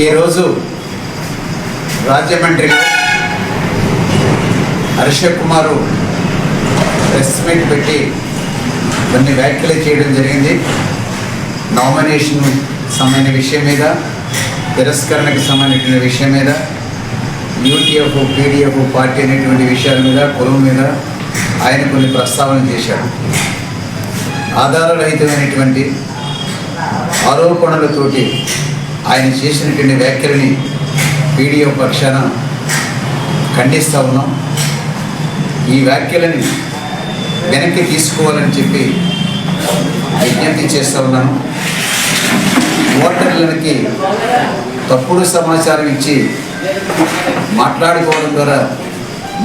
ఈరోజు రాజమండ్రిలో హర్ష కుమారు press meet పెట్టి కొన్ని వ్యాఖ్యలు చేయడం జరిగింది. నామినేషన్ సంబంధించిన విషయం మీద తిరస్కరణకు సంబంధించిన విషయం మీద యూటీఎఫ్ పీడిఎఫ్ పార్టీ అనేటువంటి విషయాల మీద కులం మీద ఆయన కొన్ని ప్రస్తావన చేశాడు ఆధారరహితమైనటువంటి ఆరోపణలతోటి ఆయన చేసినటువంటి వ్యాఖ్యలని పీడిఎఫ్ పక్షాన ఖండిస్తూ ఉన్నాం. ఈ వ్యాఖ్యలని వెనక్కి తీసుకోవాలని చెప్పి విజ్ఞప్తి చేస్తూ ఉన్నాను. ఓటర్లకి తప్పుడు సమాచారం ఇచ్చి మాట్లాడుకోవడం ద్వారా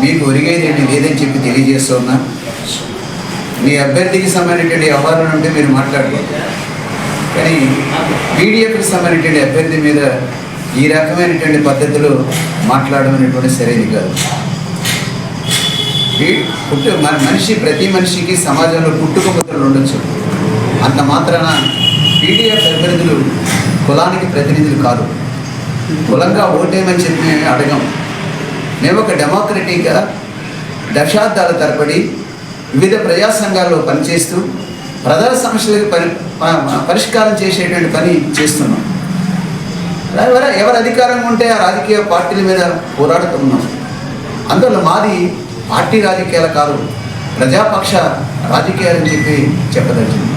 మీకు ఒరిగేది లేదని చెప్పి తెలియజేస్తూ ఉన్నా. మీ అభ్యర్థికి సంబంధించినటువంటి వ్యవహారం ఉంటే మీరు మాట్లాడుకోండి. కానీ పీడిఎఫ్కి సంబంధించిన అభ్యర్థి మీద ఈ రకమైనటువంటి పద్ధతులు మాట్లాడడం అనేటువంటి సరైనది కాదు. పుట్టు మన మనిషి ప్రతి మనిషికి సమాజంలో పుట్టుక ముద్రలు ఉండొచ్చు. అంత మాత్రాన పీడిఎఫ్ అభ్యర్థులు కులానికి ప్రతినిధులు కాదు. కులంగా ఓటేమని చెప్పి మేము అడగం. మేము ఒక డెమోక్రటిక్గా దశాబ్దాల తరబడి వివిధ ప్రజా సంఘాల్లో పనిచేస్తూ ప్రజల సమస్యలకు పరి పరిష్కారం చేసేటువంటి పని చేస్తున్నాం. దానివల్ల ఎవరు అధికారంగా ఉంటే ఆ రాజకీయ పార్టీల మీద పోరాడుతున్నాం. అందువల్ల మాది పార్టీ రాజకీయాలు కాదు ప్రజాపక్ష రాజకీయాలని చెప్పి చెప్పదలిచింది.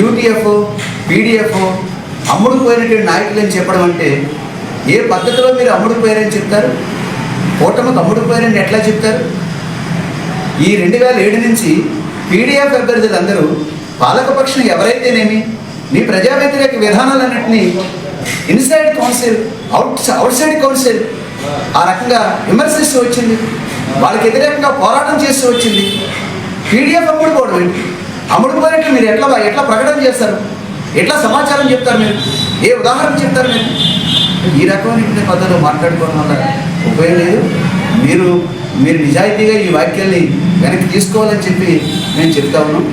యూటీఎఫ్ పీడిఎఫ్ అమ్ముడు పోయినటువంటి నాయకులు అని చెప్పడం అంటే ఏ పద్ధతిలో మీరు అమ్ముడుపోయారని చెప్తారు? కూటమికి అమ్ముడుపోయారని ఎట్లా చెప్తారు? ఈ రెండు వేల ఏడు నుంచి పీడిఎఫ్ అభ్యర్థులందరూ పాలకపక్షం ఎవరైతేనేమి మీ ప్రజా వ్యతిరేక విధానాలన్నింటినీ inside council out outside council ఆ రకంగా విమర్శిస్తూ వచ్చింది. వాళ్ళకి వ్యతిరేకంగా పోరాటం చేస్తూ వచ్చింది. పీడిఎఫ్ అమ్ముడు పోవడం ఏంటి? అమ్ముడు మీరు ఎట్లా ఎట్లా ప్రకటన చేస్తారు? ఎట్లా సమాచారం చెప్తారు మీరు? ఏ ఉదాహరణ చెప్తారు మీరు? ఈ రకమైన పద్ధతిలో మాట్లాడుకోవడం వల్ల ఉపయోగం లేదు. మీరు మీరు నిజాయితీగా ఈ వాక్యాల్ని వెనక్కి తీసుకోవాలని చెప్పి నేను చెప్తా ఉన్నాం